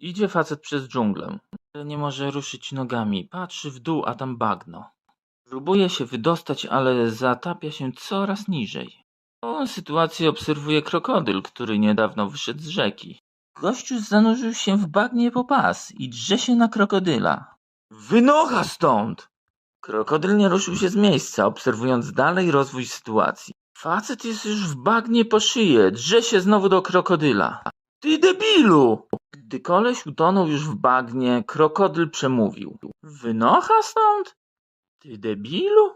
Idzie facet przez dżunglę. Nie może ruszyć nogami. Patrzy w dół, a tam bagno. Próbuje się wydostać, ale zatapia się coraz niżej. O sytuację obserwuje krokodyl, który niedawno wyszedł z rzeki. Gościu zanurzył się w bagnie po pas i drze się na krokodyla. Wynocha stąd! Krokodyl nie ruszył się z miejsca, obserwując dalej rozwój sytuacji. Facet jest już w bagnie po szyję, drze się znowu do krokodyla. Ty debilu! Gdy koleś utonął już w bagnie, krokodyl przemówił. Wynocha stąd? Ty debilu?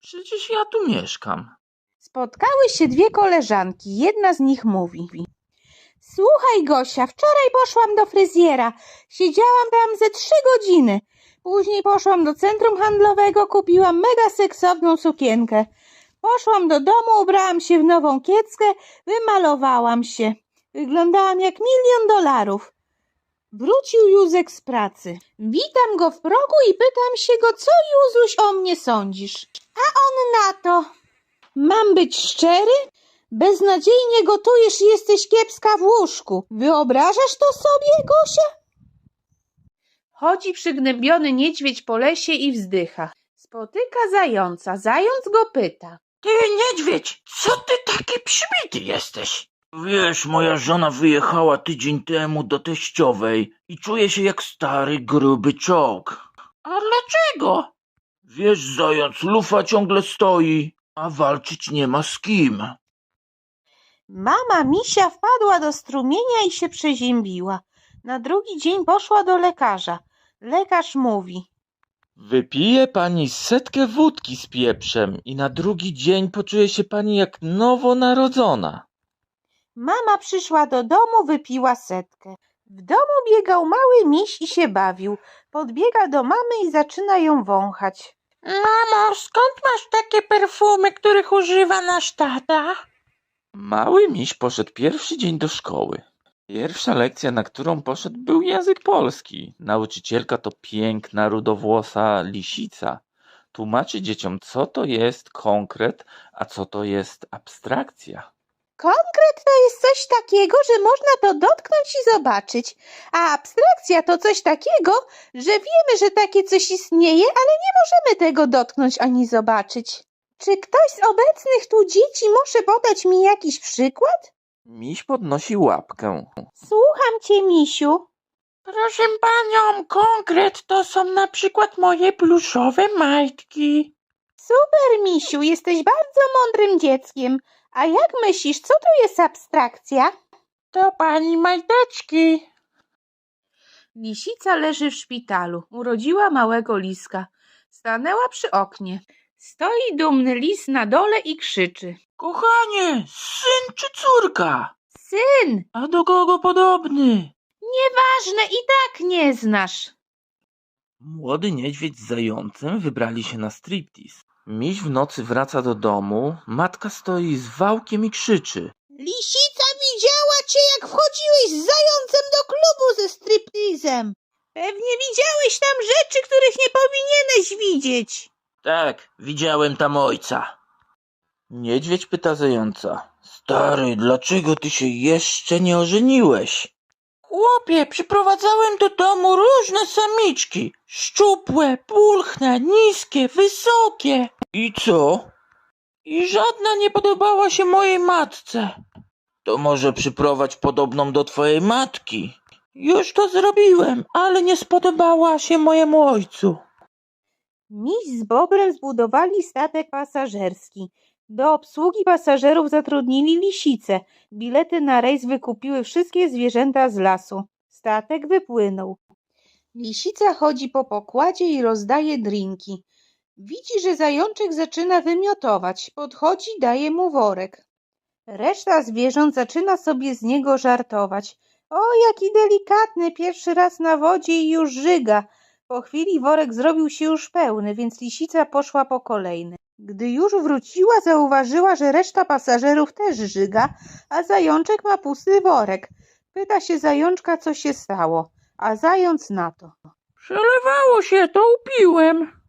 Przecież ja tu mieszkam. Spotkały się dwie koleżanki. Jedna z nich mówi: Słuchaj, Gosia, wczoraj poszłam do fryzjera. Siedziałam tam ze trzy godziny. Później poszłam do centrum handlowego, kupiłam mega seksowną sukienkę. Poszłam do domu, ubrałam się w nową kieckę, wymalowałam się. Wyglądałam jak milion dolarów. Wrócił Józek z pracy. Witam go w progu i pytam się go, co Józuś o mnie sądzisz? A on na to. Mam być szczery? Beznadziejnie gotujesz i jesteś kiepska w łóżku. Wyobrażasz to sobie, Gosia? Chodzi przygnębiony niedźwiedź po lesie i wzdycha. Spotyka zająca. Zając go pyta. Ty niedźwiedź, co ty taki przybity jesteś? Wiesz, moja żona wyjechała tydzień temu do teściowej i czuje się jak stary, gruby czołg. A dlaczego? Wiesz, zając, lufa ciągle stoi, a walczyć nie ma z kim. Mama misia wpadła do strumienia i się przeziębiła. Na drugi dzień poszła do lekarza. Lekarz mówi. Wypije pani setkę wódki z pieprzem i na drugi dzień poczuje się pani jak nowonarodzona. Mama przyszła do domu, wypiła setkę. W domu biegał mały miś i się bawił. Podbiega do mamy i zaczyna ją wąchać. Mamo, skąd masz takie perfumy, których używa nasz tata? Mały miś poszedł pierwszy dzień do szkoły. Pierwsza lekcja, na którą poszedł, był język polski. Nauczycielka to piękna, rudowłosa lisica. Tłumaczy dzieciom, co to jest konkret, a co to jest abstrakcja. Konkret to jest coś takiego, że można to dotknąć i zobaczyć, a abstrakcja to coś takiego, że wiemy, że takie coś istnieje, ale nie możemy tego dotknąć ani zobaczyć. Czy ktoś z obecnych tu dzieci może podać mi jakiś przykład? Miś podnosi łapkę. Słucham cię, misiu. Proszę panią, konkret to są na przykład moje pluszowe majtki. Super, misiu, jesteś bardzo mądrym dzieckiem. A jak myślisz, co to jest abstrakcja? To pani majteczki. Lisica leży w szpitalu. Urodziła małego liska. Stanęła przy oknie. Stoi dumny lis na dole i krzyczy. Kochanie, syn czy córka? Syn, A do kogo podobny? nieważne, i tak nie znasz. Młody niedźwiedź z zającem wybrali się na striptease. Miś w nocy wraca do domu, matka stoi z wałkiem i krzyczy. Lisica widziała cię, jak wchodziłeś z zającem do klubu ze striptizem. Pewnie widziałeś tam rzeczy, których nie powinieneś widzieć. Tak, widziałem tam ojca. Niedźwiedź pyta zająca. Stary, dlaczego ty się jeszcze nie ożeniłeś? Chłopie, przyprowadzałem do domu różne samiczki. Szczupłe, pulchne, niskie, wysokie. I co? I żadna nie podobała się mojej matce. To może przyprowadź podobną do twojej matki. Już to zrobiłem, ale nie spodobała się mojemu ojcu. Miś z Bobrem zbudowali statek pasażerski. Do obsługi pasażerów zatrudnili lisicę. Bilety na rejs wykupiły wszystkie zwierzęta z lasu. Statek wypłynął. Lisica chodzi po pokładzie i rozdaje drinki. Widzi, że zajączek zaczyna wymiotować. Podchodzi, daje mu worek. Reszta zwierząt zaczyna sobie z niego żartować. O, jaki delikatny, pierwszy raz na wodzie i już żyga. Po chwili worek zrobił się już pełny, więc lisica poszła po kolejny. Gdy już wróciła, zauważyła, że reszta pasażerów też żyga, a zajączek ma pusty worek. Pyta się zajączka, co się stało, a zając na to. Przelewało się, to upiłem.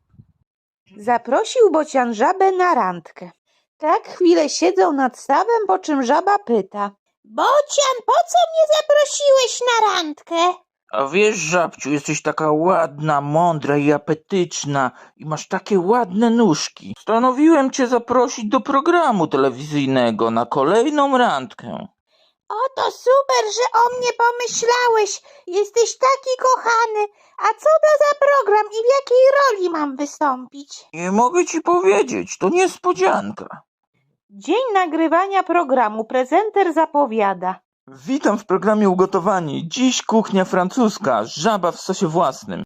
Zaprosił bocian żabę na randkę. Tak chwilę siedzą nad stawem, po czym żaba pyta. Bocian, po co mnie zaprosiłeś na randkę? A wiesz, żabciu, jesteś taka ładna, mądra i apetyczna i masz takie ładne nóżki. Stanowiłem cię zaprosić do programu telewizyjnego na kolejną randkę. O, to super, że o mnie pomyślałeś. Jesteś taki kochany. A co to za program i w jakiej roli mam wystąpić? Nie mogę ci powiedzieć, to niespodzianka. Dzień nagrywania programu. Prezenter zapowiada. Witam w programie Ugotowani. Dziś kuchnia francuska, żaba w sosie własnym.